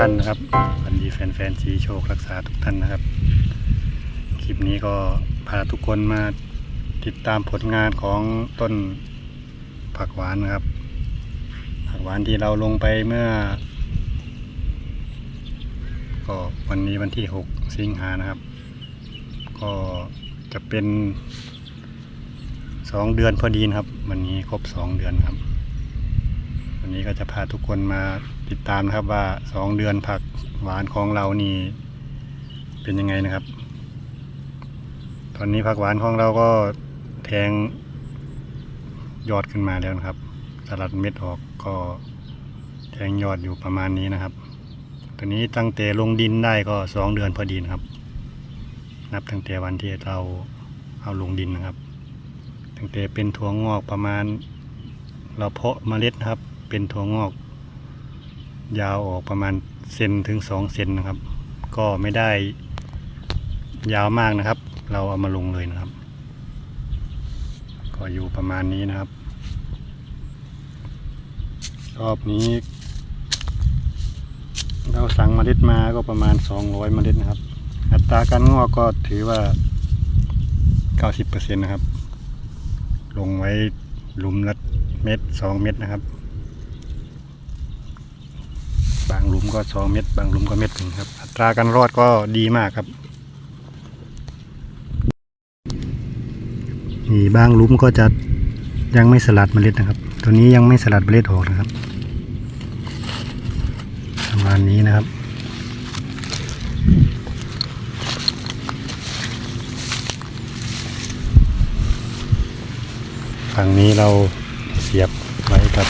ท่านนะครับสวัสดีแฟนๆสีโชครักษาทุกท่านนะครับ คลิปนี้ก็พาทุกคนมาติดตามผลงานของต้นผักหวานนะครับ ผักหวานที่เราลงไปเมื่อ ก็วันนี้วันที่ 6 สิงหานะครับ ก็จะเป็น 2 เดือนพอดีนะครับ วันนี้ครบ 2 เดือนครับ ก็จะพาทุกคนมาติดตามนะครับว่า 2 เดือนผักหวานของเรานี่เป็นยังไงนะครับ ตอนนี้ผักหวานของเราก็แทงยอดขึ้นมาแล้วนะครับสลัดเม็ดออกก็แทงยอดอยู่ประมาณนี้นะครับ ตอนนี้ตั้งแต่ลงดินได้ก็สองเดือนพอดีนะครับ นับตั้งแต่วันที่เราเอาลงดินนะครับ ตั้งแต่เป็นถั่วงอกประมาณเราเพาะเมล็ดนะครับ เป็นถั่วงอก ยาวออกประมาณเซนถึงสองเซนนะครับ ก็ไม่ได้ยาวมากนะครับ เราเอามาลงเลยนะครับ ก็อยู่ประมาณนี้นะครับ รอบนี้ เราสั่งเมล็ดมาก็ประมาณ 200เมล็ดนะครับ อัตราการงอกก็ถือว่า 90%นะครับ ลงไว้หลุมละเม็ด2เม็ดนะครับ บางหลุมก็2เม็ดบางหลุมก็เม็ดหนึ่งครับ อัตราการรอดก็ดีมากครับนี่บางหลุมก็จะยังไม่สลัดเมล็ดนะครับ ตัวนี้ยังไม่สลัดเมล็ดออกนะครับประมาณนี้นะครับฝั่งนี้เราเสียบไว้กับ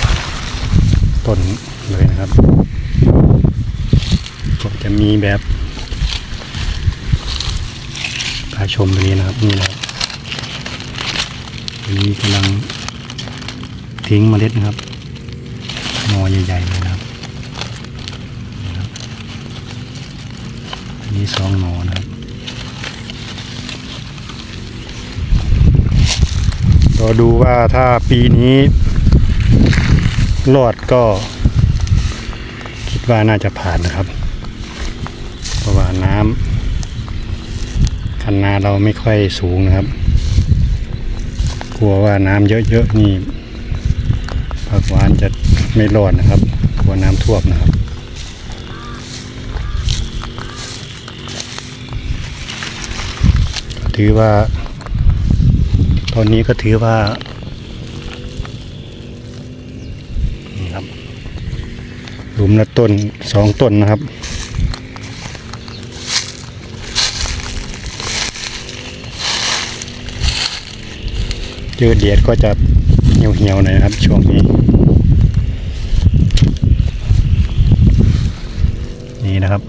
ต้นเลยนะครับ จะมีแบบพาชมตรงนี้นะครับนี่นะครับอันนี้กำลังทิ้งเมล็ดนะครับหนอใหญ่ๆเลยนะครับอันนี้สองหนอนะครับรอดูว่าถ้าปีนี้รอดก็ คิดว่าน่าจะผ่านนะครับ ราะว่าน้ำคันนาเราไม่ค่อยสูงนะครับ กลัวว่าน้ำเยอะๆนี่ผักหวานจะไม่รอดนะครับ กลัวน้ำท่วมนะครับถือว่า ตอนนี้ก็ถือว่านะครับหลุมละต้นสองต้นนะครับ เจอเดียดก็จะเหี่ยวเหี่ยวๆหน่อยนะครับ ช่วงนี้ นี่นะครับ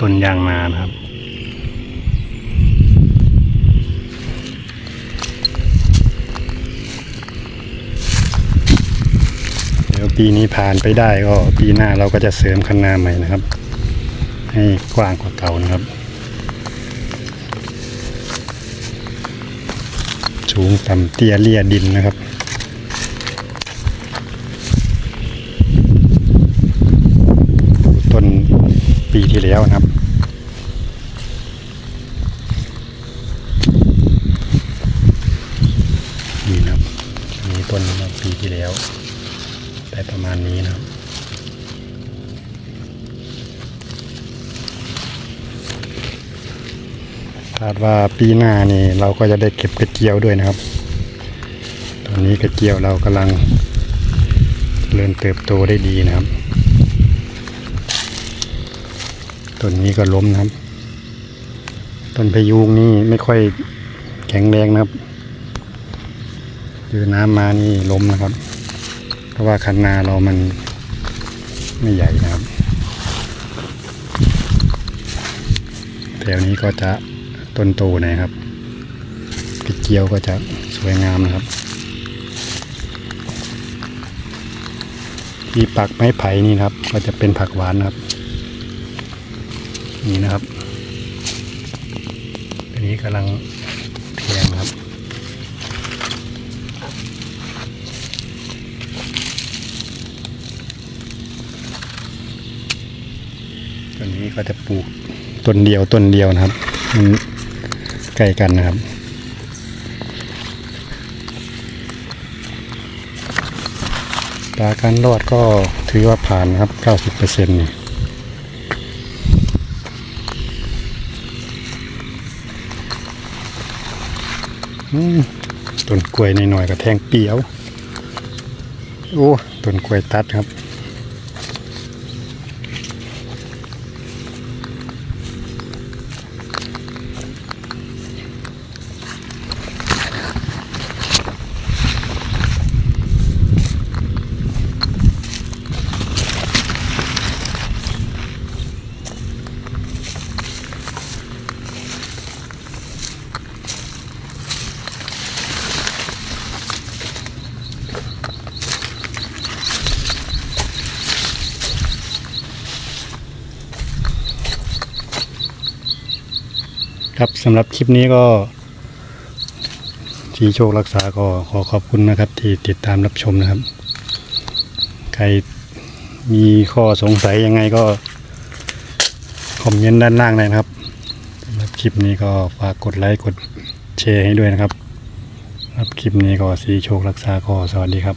ต้นยางนานะครับเดี๋ยวปีนี้ผ่านไปได้ก็ปีหน้าเราก็จะเสริมคันนาใหม่นะครับ ให้กว้างกว่าเก่านะครับ สูงต่ำเตี้ยเลี่ยดินนะครับต้นปีที่แล้วนะครับนี่นะครับมีต้นนะครับปีที่แล้วได้ประมาณนี้นะครับ คาดว่าปีหน้านี่เราก็จะได้เก็บกระเจียวด้วยนะครับ ตอนนี้กระเจียวเรากำลังเริ่มเติบโตได้ดีนะครับต้นนี้ก็ล้มนะครับ ต้นพยูงนี่ไม่ค่อยแข็งแรงนะครับคือน้ำมานี่ล้มนะครับ เพราะว่าคันนาเรามันไม่ใหญ่นะครับแถวนี้ก็จะ ต้นโตนะครับกระเจียวก็จะสวยงามนะครับ ที่ปักไม้ไผ่นี่ครับ ก็จะเป็นผักหวานนะครับ นี่นะครับอันนี้กำลังเทียงครับต้นนี้ก็จะปลูกต้นเดียวต้นเดียวนะครับมัน ใกล้กันนะครับ ตาการรอดก็ถือว่าผ่านนะครับ 90%นี่อืมต้นกล้วยหน่อยๆก็แทงเปียว โอ้ต้นกล้วยตัดครับ ครับสำหรับคลิปนี้ก็ชีโชครักษาก็ขอขอบคุณนะครับ ที่ติดตามรับชมนะครับ ใครมีข้อสงสัยยังไงก็คอมเมนต์ด้านล่างเลยนะครับสำหรับคลิปนี้ก็ฝากกดไลค์กดแชร์ให้ด้วยนะครับรับคลิปนี้ก็สีโชครักษาก็สวัสดีครับ